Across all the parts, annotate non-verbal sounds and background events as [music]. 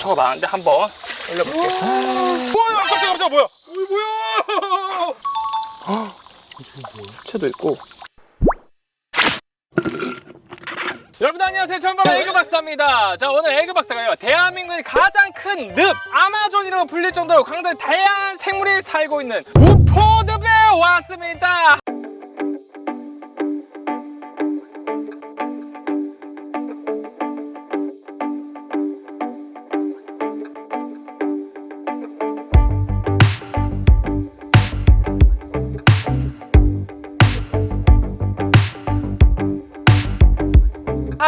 수초가 많은데 한번 올려볼게요. 우와, 깜짝이야, 깜짝이야, 뭐야? 어, 뭐야? 수채도 있고. 여러분 안녕하세요. 저는 바로 에그 박사입니다. 자 오늘 에그 박사가요 대한민국의 가장 큰 늪 아마존이라고 불릴 정도로 강도의 다양한 생물이 살고 있는 우포늪에 왔습니다.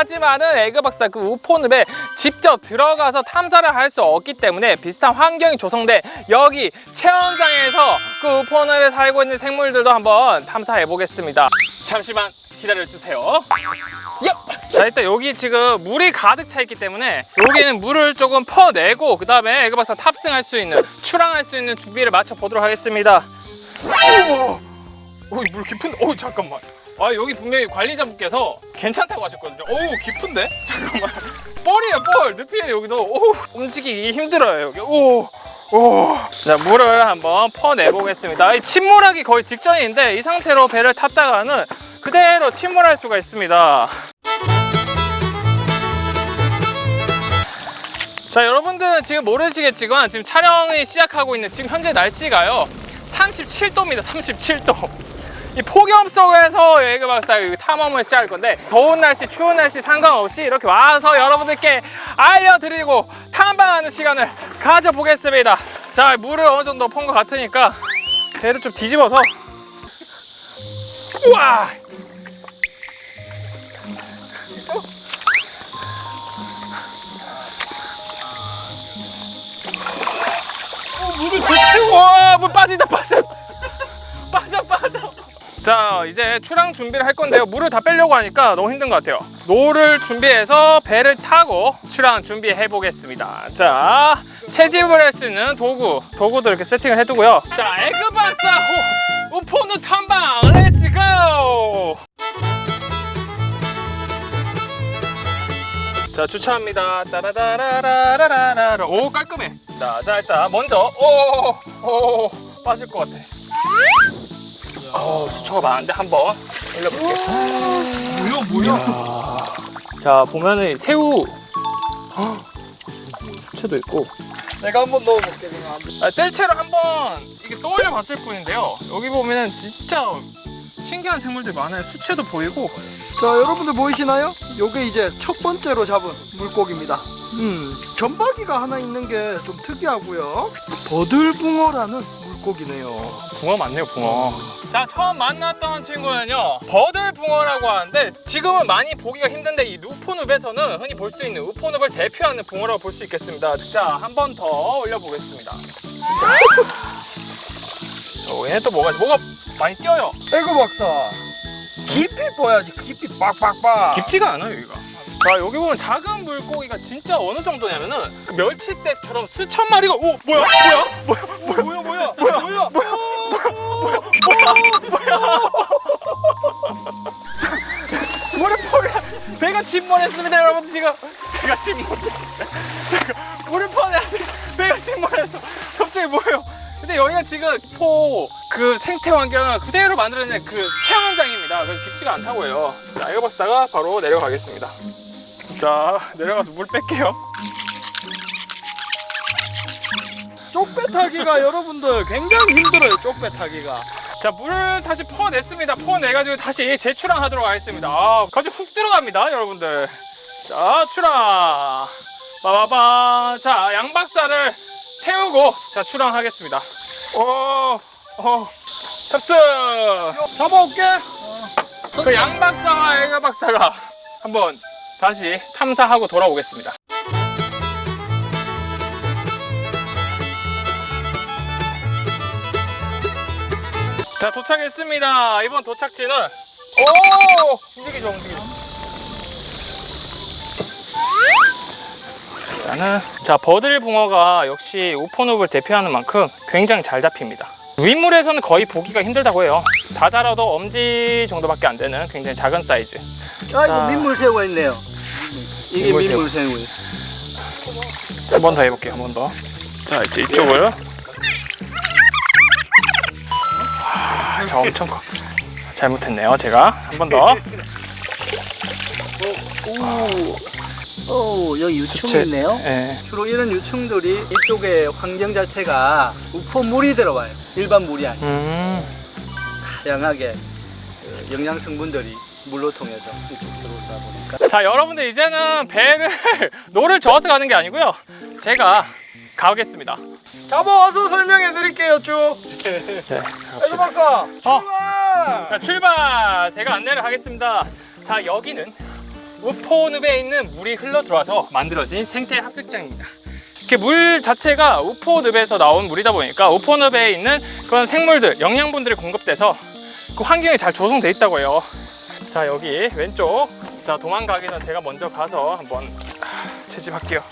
하지만은 에그 박사 그 우포늪에 직접 들어가서 탐사를 할 수 없기 때문에 비슷한 환경이 조성돼 여기 체험장에서 그 우포늪에 살고 있는 생물들도 한번 탐사해 보겠습니다. 잠시만 기다려 주세요. 자 일단 여기 지금 물이 가득 차 있기 때문에 여기는 물을 조금 퍼내고 그 다음에 에그 박사 탑승할 수 있는 출항할 수 있는 준비를 마쳐 보도록 하겠습니다. 우와, 오, 물 깊은. 오 잠깐만. 아 여기 분명히 관리자분께서 괜찮다고 하셨거든요. 오 깊은데? [laughs] 잠깐만. 뻘이에요 뻘. 늪이에요 여기도. 오 움직이기 힘들어요 여기. 오. 오. 자 물을 한번 퍼내 보겠습니다. 이 침몰하기 거의 직전인데 이 상태로 배를 탔다가는 그대로 침몰할 수가 있습니다. 자 여러분들은 지금 모르시겠지만 지금 촬영이 시작하고 있는 지금 현재 날씨가요 37도입니다 37도 이 폭염 속에서 에그 박사 의 탐험을 시작할 건데 더운 날씨 추운 날씨 상관없이 이렇게 와서 여러분들께 알려드리고 탐방하는 시간을 가져보겠습니다. 자 물을 어느 정도 폰것 같으니까 배를 좀 뒤집어서. 우와! 채워. 와, 물 빠진다 빠져 자 이제 출항 준비를 할 건데요. 물을 다 빼려고 하니까 너무 힘든 것 같아요. 노를 준비해서 배를 타고 출항 준비해 보겠습니다. 자 채집을 할 수 있는 도구 도구도 이렇게 세팅을 해두고요. 자 에그바사 호 우포누 탐방 렛츠고 자 주차합니다. 따라다라라라라라. 오 깔끔해. 자, 자 일단 먼저 오오 빠질 것 같아 어 수초가 많은데 한번 올려볼게요 뭐야 뭐야 자 보면은 새우 [gasps] 헉, 수채도 있고 내가 한번 넣어볼게 내가 한번. 아, 뜰채로 한번 이게 떠올려 봤을 뿐인데요 여기 보면은 진짜 신기한 생물들 많아요 수채도 보이고 자 여러분들 보이시나요? 요게 이제 첫 번째로 잡은 물고기입니다. 음 점박이가 하나 있는 게 좀 특이하고요. 버들붕어라는 물고기네요. 붕어 맞네요 붕어 자 처음 만났던 친구는요 버들붕어라고 하는데 지금은 많이 보기가 힘든데 이 우포늪에서는 흔히 볼 수 있는 우포늪을 대표하는 붕어라고 볼 수 있겠습니다. 자 한 번 더 올려보겠습니다. 자, 얘는 또 뭐가 뭐가 많이 뛰어요? 에그 박사. 깊이 봐야지 깊이 빡빡빡. 깊지가 않아요 여기가 자 여기 보면 작은 물고기가 진짜 어느 정도냐면은 그 멸치떼처럼 수천 마리가 오 뭐야? 뭐야? 뭐야? 뭐야? 뭐야? 뭐야? 뭐야? 뭐야 물에 펄 배가 침몰했습니다 여러분 지금. 배가 침몰 물을 퍼내야 돼 배가 침몰해서. 갑자기 뭐예요? 근데 여기가 지금 포 그 생태 환경을 그대로 만들어낸 그 체험장입니다. 그래서 깊지가 않다고 해요. 자 이거 박사가 바로 내려가겠습니다. 자 내려가서 물 뺄게요. 쪽배 타기가 여러분들 굉장히 힘들어요 쪽배 타기가. 자 물을 다시 퍼냈습니다. 퍼내가지고 다시 재출항 하도록 하겠습니다. 아, 갑자기 훅 들어갑니다 여러분들. 자 출항. 빠바바. 자 양박사를 태우고 자 출항하겠습니다. 오, 어, 탑승 잡아올게. 그 양박사와 애가 박사가 한번 다시 탐사하고 돌아오겠습니다 자 도착했습니다 이번 도착지는 오 움직이죠 움직이죠 나는 자 버들 붕어가 역시 우포늪을 대표하는 만큼 굉장히 잘 잡힙니다 윗물에서는 거의 보기가 힘들다고 해요 다 자라도 엄지 정도밖에 안 되는 굉장히 작은 사이즈 아 자. 이거 민물새우가 있네요. 이게 민물새우. 민물새우. 한번 더 해볼게요. 한 번 더. 자 이제 이쪽을. 와, 자 엄청 커. 잘못했네요. 제가 한 번 더. 오 여기 수채. 유충이 있네요. 예. 주로 이런 유충들이 이쪽에 환경 자체가 우포 물이 들어와요. 일반 물이 아니고 음. 다양하게 그 영양 성분들이 물로 통해서 이쪽 들어오다 보니까 자 여러분들 이제는 배를 [laughs] 노를 저어서 가는 게 아니고요. 제가 가겠습니다. 잡아와서 설명해 드릴게요 쭉. 네, 에그 박사. 어. 출발. 자 출발 제가 안내를 하겠습니다 자 여기는 우포늪에 있는 물이 흘러 들어와서 만들어진 생태 합숙장입니다 이렇게 물 자체가 우포늪에서 나온 물이다 보니까 우포늪에 있는 그런 생물들 영양분들이 공급돼서 그 환경이 잘 조성돼 있다고 해요 자 여기 왼쪽 자 도망가기 전 제가 먼저 가서 한번 아, 채집할게요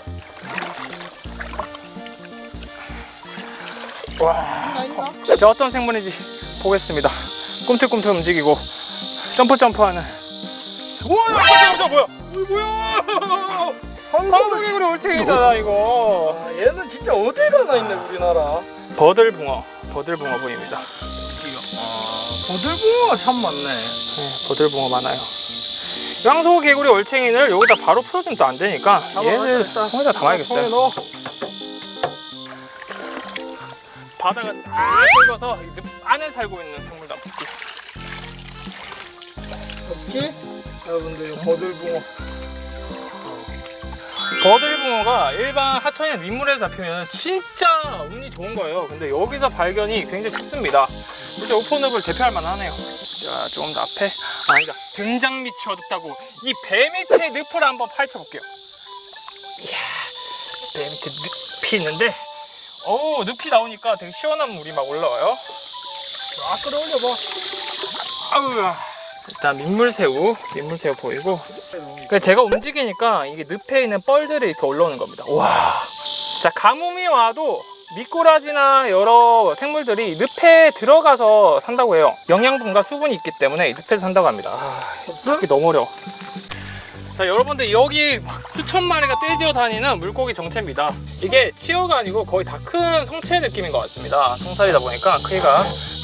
와 자, 어떤 생물인지 보겠습니다. 꿈틀꿈틀 움직이고 점프 점프하는. 우와, 깜짝이야, 뭐야? 이거 뭐야? 황소개구리 올챙이잖아 이거. 아, 얘는 진짜 어디 가나 있네 우리나라. 버들붕어, 버들붕어 보입니다. 보들붕어가 참 많네. 네, 버들붕어 많아요. 황소개구리 올챙이를 여기다 바로 풀어주면 또 안 되니까 얘를 손에다 담아야겠어요. 바다가 싹 긁어서 안에 살고 있는 생물도 한번 볼게요. 없지? 여러분들 이 보들붕어. 버들붕어가 일반 하천이나 민물에서 잡히면 진짜 운이 좋은 거예요. 근데 여기서 발견이 굉장히 쉽습니다. 진짜 오픈업을 대표할 만하네요. 자, 조금 더 앞에. 아니다. 등장 밑이 어둡다고. 이 배 밑에 늪을 한번 파헤쳐 볼게요. 이야, 배 밑에 늪이 있는데, 어우, 늪이 나오니까 되게 시원한 물이 막 올라와요. 아 끌어올려봐. 아우 일단 민물새우 민물새우 보이고. 그 제가 움직이니까 이게 늪에 있는 뻘들이 이렇게 올라오는 겁니다. 와자 가뭄이 와도 미꾸라지나 여러 생물들이 늪에 들어가서 산다고 해요. 영양분과 수분이 있기 때문에 이 늪에 산다고 합니다. 아, 이게 너무 어려워 자 여러분들 여기 막 수천 마리가 떼지어 다니는 물고기 정체입니다. 이게 치어가 아니고 거의 다 큰 성체 느낌인 것 같습니다. 성살이다 보니까 크기가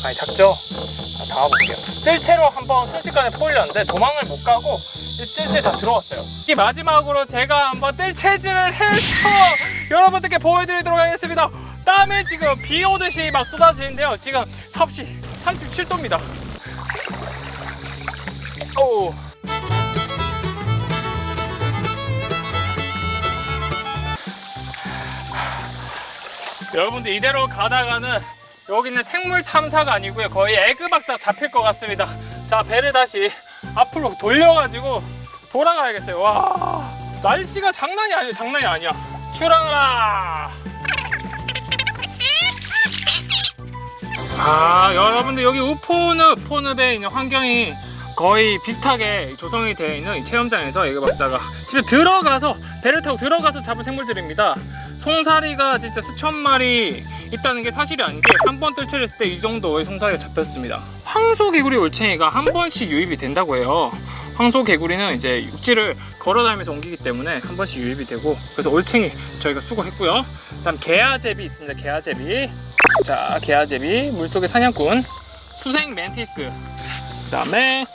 많이 작죠? 자, 담아볼게요. 뜰채로 한번 순식간에 포올렸는데 도망을 못 가고 이 뜰채 다 들어왔어요. 이 마지막으로 제가 한번 뜰채질을 해서 여러분들께 보여드리도록 하겠습니다. 땀이 지금 비 오듯이 막 쏟아지는데요. 지금 섭씨 37도입니다. 오. 여러분들 이대로 가다가는 여기는 생물 탐사가 아니고요. 거의 에그 박사 잡힐 것 같습니다. 자 배를 다시 앞으로 돌려가지고 돌아가야겠어요. 와 날씨가 장난이 아니에요. 장난이 아니야. 출항하라! 아 여러분들 여기 우포늪 포늪에 있는 환경이 거의 비슷하게 조성이 되어 있는 이 체험장에서 에그 박사가 직접 들어가서 배를 타고 들어가서 잡은 생물들입니다 송사리가 진짜 수천 마리 있다는 게 사실이 아닌 게 한 번 뜰채를 했을 때 이 정도의 송사리가 잡혔습니다. 황소개구리 올챙이가 한 번씩 유입이 된다고 해요. 황소개구리는 이제 육지를 걸어다니면서 옮기기 때문에 한 번씩 유입이 되고 그래서 올챙이 저희가 수거했고요. 그다음 개아제비 있습니다. 개아제비. 자, 개아제비 물속의 사냥꾼 수생 멘티스. 그다음에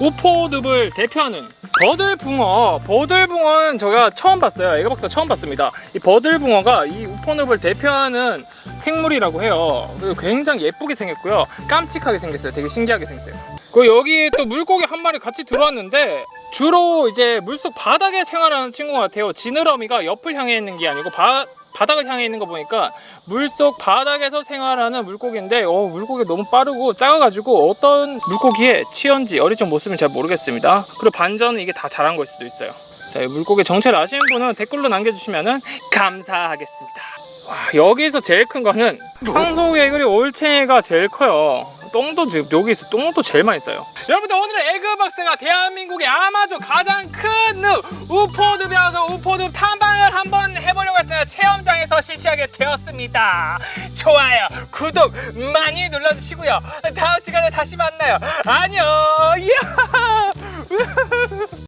우포늪을 대표하는 버들붕어. 버들붕어는 제가 처음 봤어요. 애가박사 처음 봤습니다. 이 버들붕어가 이 우포늪을 대표하는 생물이라고 해요. 그리고 굉장히 예쁘게 생겼고요. 깜찍하게 생겼어요. 되게 신기하게 생겼어요. 그 여기 또 물고기 한 마리 같이 들어왔는데 주로 이제 물속 바닥에 생활하는 친구 같아요. 지느러미가 옆을 향해 있는 게 아니고 바, 바닥을 향해 있는 거 보니까 물속 바닥에서 생활하는 물고기인데 어, 물고기 너무 빠르고 작아가지고 어떤 물고기의 치연지 어리적 모습은 잘 모르겠습니다. 그리고 반전은 이게 다 자란 걸 수도 있어요. 자, 이 물고기 정체를 아시는 분은 댓글로 남겨주시면 감사하겠습니다. 와, 여기서 제일 큰 거는 황소개구리 올챙이가 제일 커요. 똥도 지금 여기서 똥도 제일 많이 써요. 여러분들 오늘의 에그박스가 대한민국의 아마존 가장 큰늪 우포늪에 와서 우포늪 탐방을 한번 해보려고 했어요. 체험장에서 실시하게 되었습니다. 좋아요, 구독 많이 눌러주시고요. 다음 시간에 다시 만나요. 안녕. [laughs]